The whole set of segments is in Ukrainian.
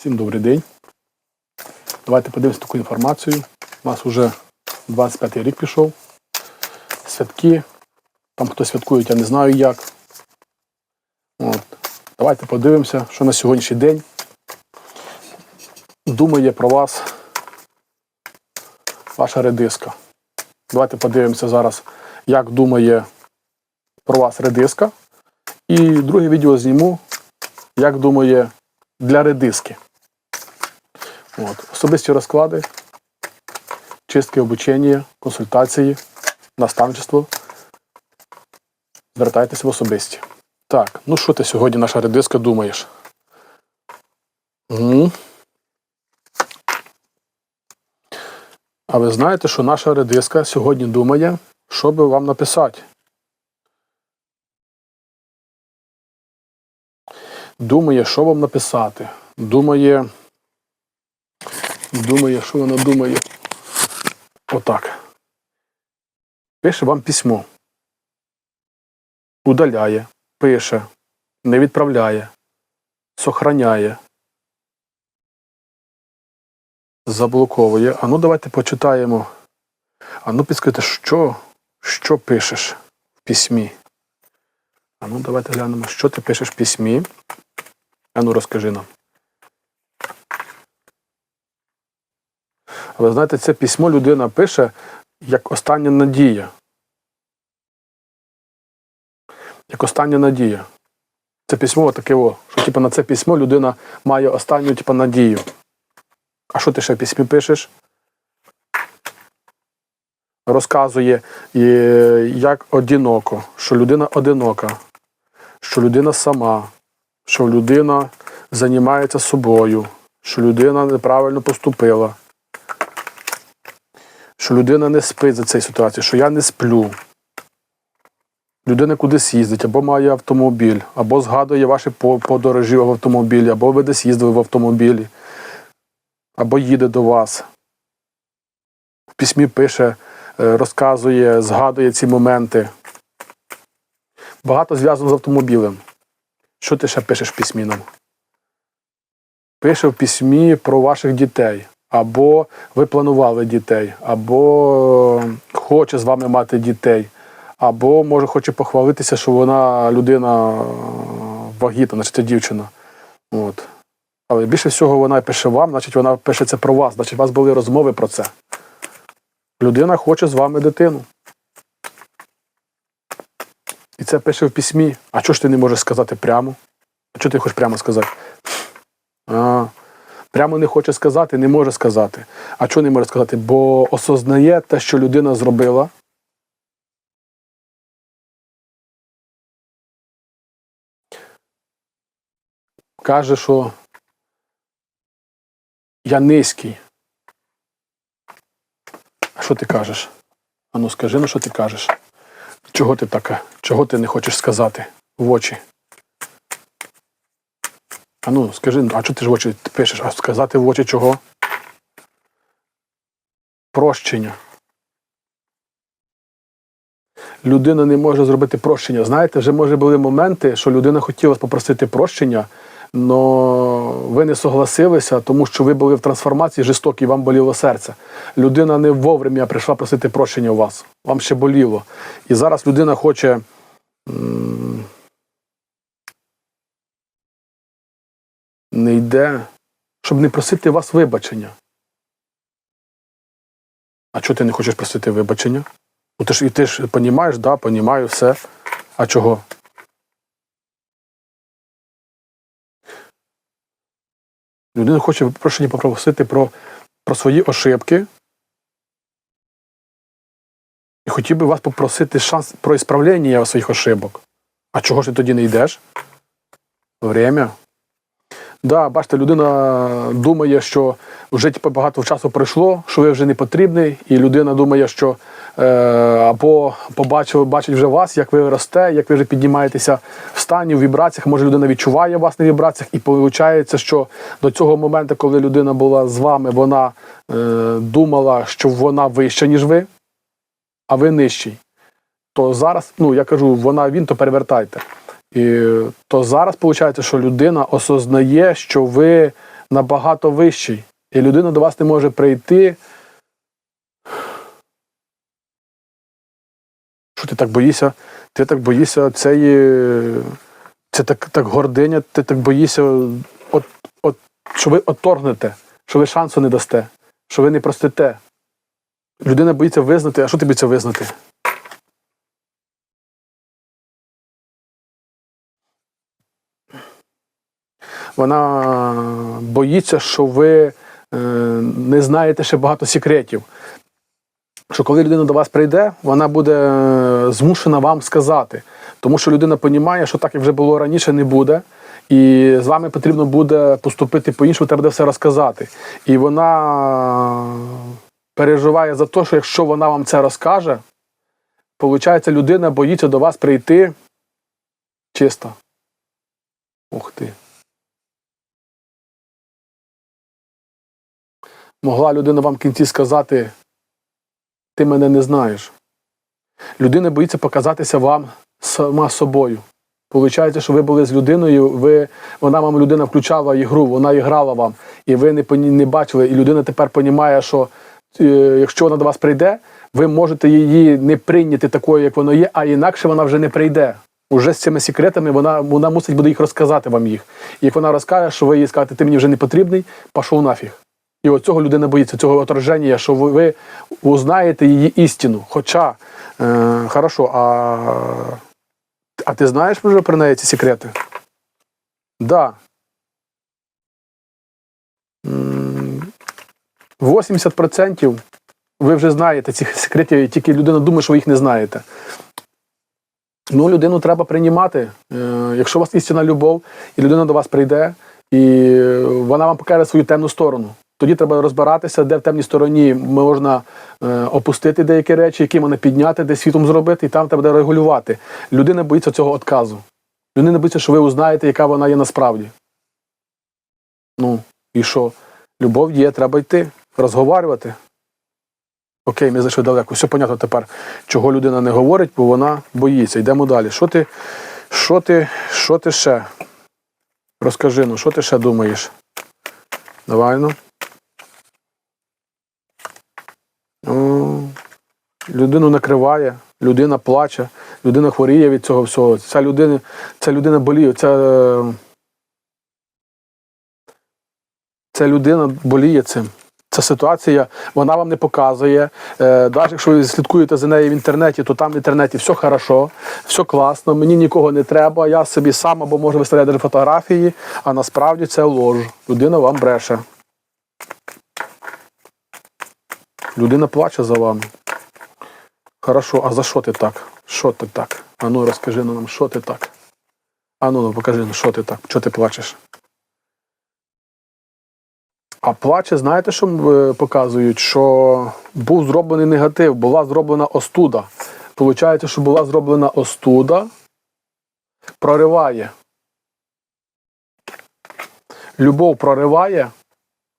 Всім добрий день. Давайте подивимося таку інформацію. У нас вже 25 й рік пішов. Святки. Там хто святкує, я не знаю як. От. Давайте подивимося, що на сьогоднішній день думає про вас ваша редиска. Давайте подивимося зараз, як думає про вас редиска. І друге відео зніму, як думає для редиски. От. Особисті розклади, чистки обучення, консультації, наставничество. Звертайтеся в особисті. Так, ну що ти сьогодні, наша редиска, думаєш? М? А ви знаєте, що наша редиска сьогодні думає, що би вам написати? Думає, що вам написати. Думає. Думає, що вона думає. Отак. Пише вам письмо. Удаляє, пише, не відправляє, сохраняє. Заблоковує. А ну давайте почитаємо. А ну підскажіть, що, що пишеш в письмі? А ну давайте глянемо, що ти пишеш в письмі. А ну розкажи нам. Ви знаєте, це письмо людина пише як остання надія. Як остання надія. Це письмо таке, о, що типу, на це письмо людина має останню типу, надію. А що ти ще в письмі пишеш? Розказує, як одиноко, що людина одинока, що людина сама, що людина займається собою, що людина неправильно поступила, що людина не спить за цією ситуацією, що я не сплю. Людина кудись їздить, або має автомобіль, або згадує ваші подорожі в автомобілі, або ви десь їздили в автомобілі, або їде до вас. В письмі пише, е, розказує, згадує ці моменти. Багато зв'язано з автомобілем. Що ти ще пишеш в письмі нам? Пише в письмі про ваших дітей. Або ви планували дітей, або хоче з вами мати дітей, або може хоче похвалитися, що вона людина е, вагітна, значить це дівчина. От. Але більше всього вона пише вам, значить вона пише це про вас, значить у вас були розмови про це. Людина хоче з вами дитину. І це пише в письмі. А чого ж ти не можеш сказати прямо? А чого ти хочеш прямо сказати? А, прямо не хоче сказати, не може сказати. А чого не може сказати? Бо осознає те, що людина зробила. Каже, що я низький. А що ти кажеш? Ану, скажи, ну що ти кажеш? Чого ти таке? Чого ти не хочеш сказати в очі? А ну, скажи, а чого ти ж в очі пишеш? А сказати в очі чого? Прощення. Людина не може зробити прощення. Знаєте, вже може були моменти, що людина хотіла попросити прощення, але ви не согласилися, тому що ви були в трансформації жорстокій, вам боліло серце. Людина не вовремя прийшла просити прощення у вас. Вам ще боліло. І зараз людина хоче. Не йде, щоб не просити вас вибачення. А чого ти не хочеш просити вибачення? Ну ти ж і ти ж понімаєш, да, понімаю все. А чого? Людина хоче прощення попросити про, про свої ошибки. І хотів би вас попросити шанс про ісправлення своїх ошибок. А чого ж ти тоді не йдеш? Время. Да, бачите, людина думає, що вже типу, багато часу пройшло, що ви вже не потрібний, і людина думає, що е, або побачив, бачить вже вас, як ви росте, як ви вже піднімаєтеся в стані, в вібраціях. Може, людина відчуває вас на вібраціях, і виходить, що до цього моменту, коли людина була з вами, вона е, думала, що вона вища, ніж ви, а ви нижчий. То зараз, ну я кажу, вона він, то перевертайте. І то зараз виходить, що людина осознає, що ви набагато вищий. І людина до вас не може прийти. Що ти так боїшся? Ти так боїшся цієї. Це так, так гординя, ти так боїшся, от, от, що ви отторгнете, що ви шансу не дасте, що ви не простите. Людина боїться визнати, а що ти боїться визнати? Вона боїться, що ви е, не знаєте ще багато секретів. Що коли людина до вас прийде, вона буде е, змушена вам сказати. Тому що людина розуміє, що так як вже було раніше, не буде. І з вами потрібно буде поступити по-іншому, треба все розказати. І вона переживає за те, що якщо вона вам це розкаже, виходить, людина боїться до вас прийти чисто. Ух ти. Могла людина вам в кінці сказати, ти мене не знаєш. Людина боїться показатися вам сама собою. Получається, що ви були з людиною, ви, вона вам людина включала ігру, вона іграла вам, і ви не, не бачили. І людина тепер розуміє, що е, якщо вона до вас прийде, ви можете її не прийняти такою, як воно є, а інакше вона вже не прийде. Уже з цими секретами вона, вона мусить буде їх розказати вам їх. І як вона розкаже, що ви їй скажете, ти мені вже не потрібний, пішов нафіг. І от людина боїться, цього отраження, що ви, ви узнаєте її істину. Хоча, е, хорошо, а, а ти знаєш вже про неї ці секрети? Да. 80% ви вже знаєте цих секретів, тільки людина думає, що ви їх не знаєте. Ну, людину треба приймати. Е, якщо у вас істинна любов, і людина до вас прийде, і вона вам покаже свою темну сторону. Тоді треба розбиратися, де в темній стороні можна е, опустити деякі речі, які можна підняти, де світом зробити, і там треба регулювати. Людина боїться цього отказу. Людина боїться, що ви узнаєте, яка вона є насправді. Ну, і що? Любов є, треба йти, розговорювати. Окей, ми зайшли далеко. Все понятно тепер, чого людина не говорить, бо вона боїться. Йдемо далі. Що ти, що ти, що ти ще? Розкажи, ну, що ти ще думаєш? Давай ну. О, людину накриває, людина плаче, людина хворіє від цього всього. Ця людина, ця людина боліє. Ця, е, ця людина боліє цим. Ця ситуація, вона вам не показує. Е, навіть якщо ви слідкуєте за нею в інтернеті, то там в інтернеті все хорошо, все класно, мені нікого не треба, я собі сам або можу виставляти фотографії, а насправді це лож. Людина вам бреше. Людина плаче за вами. Хорошо, а за що ти так? Що ти так? Ану, розкажи ну, нам, що ти так? Ану, ну покажи, ну, що ти так? Чого ти плачеш? А плаче, знаєте, що е, показують? Що був зроблений негатив, була зроблена остуда. Получається, що була зроблена остуда, прориває. Любов прориває,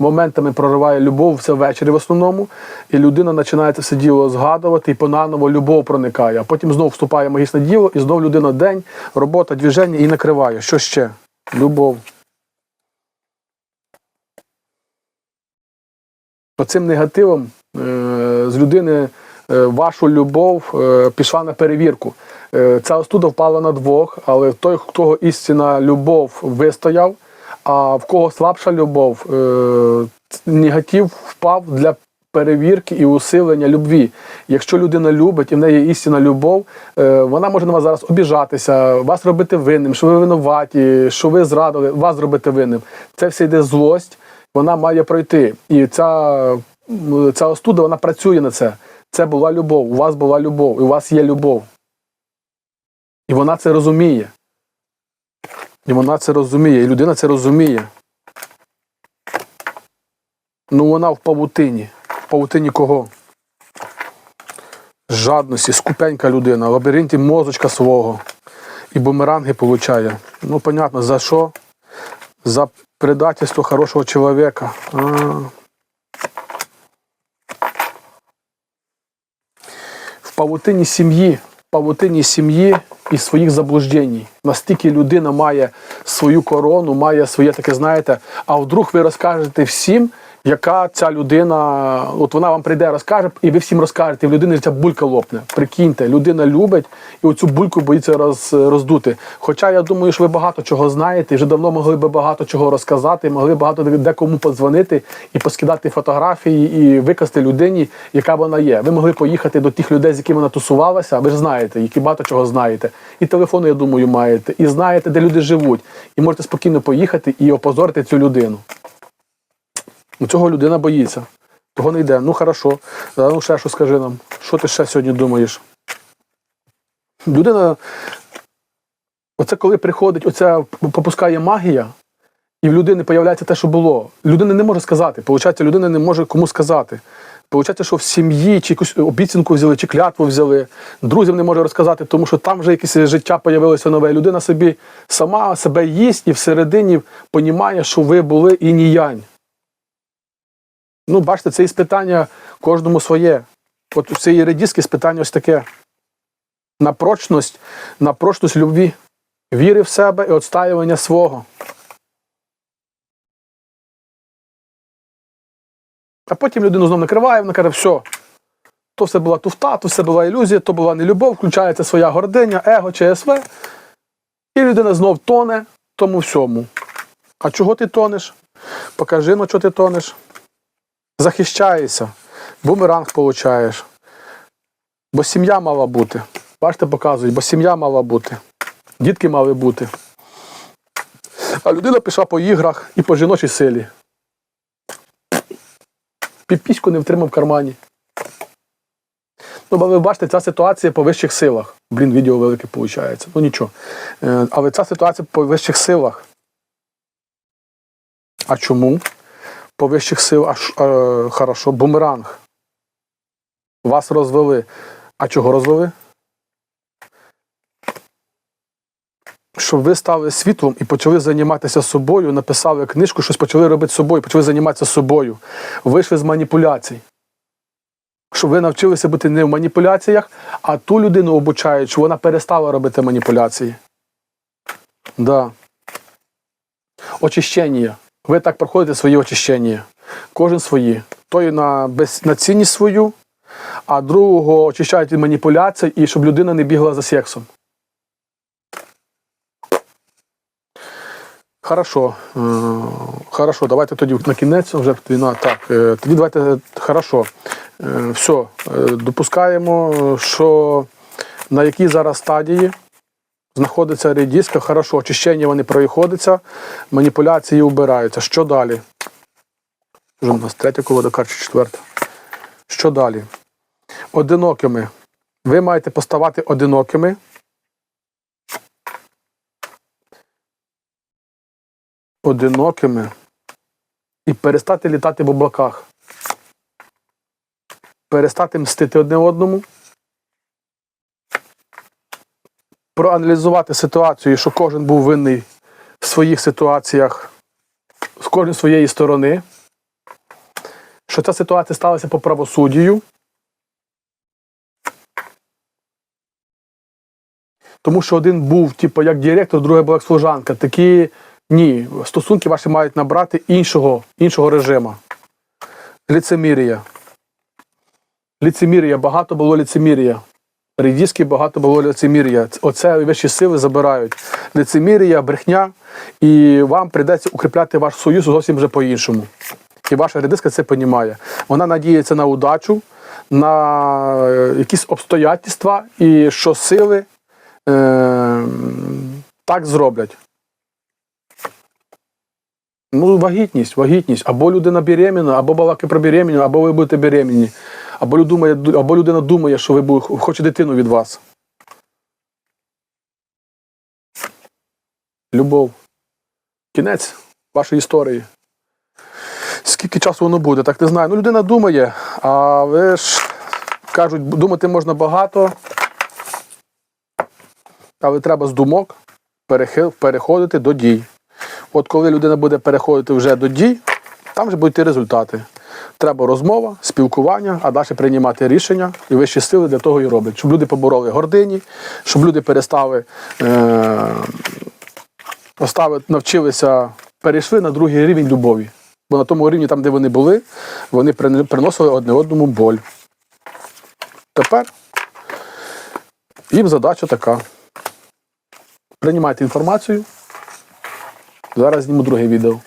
моментами прориває любов все ввечері в основному, і людина починає це діло згадувати, і понаново любов проникає. А потім знову вступає магічне діло, і знову людина день, робота, движення і накриває. Що ще? Любов. Оцим негативом е, з людини е, вашу любов е, пішла на перевірку. Ця остуда впала на двох, але той, кого істинна любов вистояв, а в кого слабша любов, е, негатив впав для перевірки і усилення любві. Якщо людина любить і в неї істинна любов, е, вона може на вас зараз обіжатися, вас робити винним, що ви винуваті, що ви зрадили, вас зробити винним. Це все йде злость, вона має пройти. І ця, ця остуда вона працює на це. Це була любов, у вас була любов, і у вас є любов. І вона це розуміє. І вона це розуміє, і людина це розуміє. Ну вона в павутині. В павутині кого? Жадності, скупенька людина, в лабіринті мозочка свого. І бумеранги получає. Ну, понятно, за що? За предательство хорошого чоловіка. А. В павутині сім'ї, в павутині сім'ї із своїх заблуждень. Настільки людина має свою корону, має своє таке, знаєте, а вдруг ви розкажете всім, яка ця людина, от вона вам прийде, розкаже, і ви всім розкажете, і в людини ця булька лопне. Прикиньте, людина любить і оцю бульку боїться роз, роздути. Хоча я думаю, що ви багато чого знаєте, вже давно могли би багато чого розказати, могли багато декому подзвонити і поскидати фотографії, і викласти людині, яка вона є. Ви могли поїхати до тих людей, з якими вона тусувалася, ви ж знаєте, які багато чого знаєте. І телефони, я думаю, маєте, і знаєте, де люди живуть. І можете спокійно поїхати і опозорити цю людину. Ну, цього людина боїться. Того не йде. Ну хорошо. Ну ще що скажи нам. Що ти ще сьогодні думаєш? Людина, оце коли приходить, оця попускає магія, і в людини з'являється те, що було. Людина не може сказати. Получається, людина не може кому сказати. Получається, що в сім'ї чи якусь обіцянку взяли, чи клятву взяли, друзям не може розказати, тому що там вже якесь життя з'явилося нове. Людина собі сама себе їсть і всередині понімає, що ви були і ніянь. Ну, бачите, це іспитання кожному своє. От у цієї редіски спитання ось таке. На прочність, на прочність любві, віри в себе і відстаювання свого. А потім людину знову накриває, вона каже, все, то все була туфта, то все була ілюзія, то була не любов, включається своя гординя, его, ЧСВ. І людина знов тоне тому всьому. А чого ти тонеш? Покажи, на чого ти тонеш. Захищаєшся, бумеранг получаєш. Бо сім'я мала бути. Бачите, показують, бо сім'я мала бути. Дітки мали бути. А людина пішла по іграх і по жіночій силі. Піпіську не втримав в кармані. Ну, бо ви бачите, ця ситуація по вищих силах. Блін, відео велике виходить. Ну нічого. Е, Але ця ситуація по вищих силах. А чому? По вищих сил, аж е, хорошо, бумеранг. Вас розвели. А чого розвели? Щоб ви стали світлом і почали займатися собою, написали книжку, щось почали робити собою, почали займатися собою. Вийшли з маніпуляцій. Щоб ви навчилися бути не в маніпуляціях, а ту людину обучають, що вона перестала робити маніпуляції. Да. Очищення. Ви так проходите свої очищення. Кожен свої. Той на, без, на цінність свою, а другого очищають від маніпуляцій і щоб людина не бігла за сексом. Хорошо. Е, Хорошо, давайте тоді на кінець вже війна. Так, е, тоді давайте хорошо. Е, Все, е, допускаємо, що на якій зараз стадії знаходиться редіска, хорошо, очищення вони проходяться, маніпуляції убираються. Що далі? Вже у нас третя колода, карта четверта. Що далі? Одинокими. Ви маєте поставати одинокими. Одинокими і перестати літати в облаках. Перестати мстити одне одному. Проаналізувати ситуацію, що кожен був винний в своїх ситуаціях з кожної своєї сторони. Що ця ситуація сталася по правосуддю. Тому що один був, типу, як директор, другий була як служанка. Такі ні, стосунки ваші мають набрати іншого, іншого режиму. Ліцемірія. Ліцемірія, багато було ліцемірія. Рідіски багато було лицемір'я. Оце вищі сили забирають. Лицемір'я, брехня, і вам прийдеться укріпляти ваш союз зовсім вже по-іншому. І ваша редиска це розуміє. Вона надіється на удачу, на е, якісь обстоятельства, і що сили е, так зроблять. Ну, вагітність, вагітність. Або людина беременна, або балаки про беременну, або ви будете беременні. Або, люд- думає, або людина думає, що ви хоче дитину від вас. Любов. Кінець вашої історії. Скільки часу воно буде, так не знаю. Ну, людина думає, а ви ж кажуть, думати можна багато, але треба з думок переходити до дій. От коли людина буде переходити вже до дій, там вже будуть ті результати. Треба розмова, спілкування, а далі приймати рішення. І вищі сили для того і роблять. Щоб люди побороли гордині, щоб люди перестали е, поставити, навчилися, перейшли на другий рівень любові. Бо на тому рівні, там, де вони були, вони приносили одне одному боль. Тепер їм задача така. Приймайте інформацію. Зараз зніму друге відео.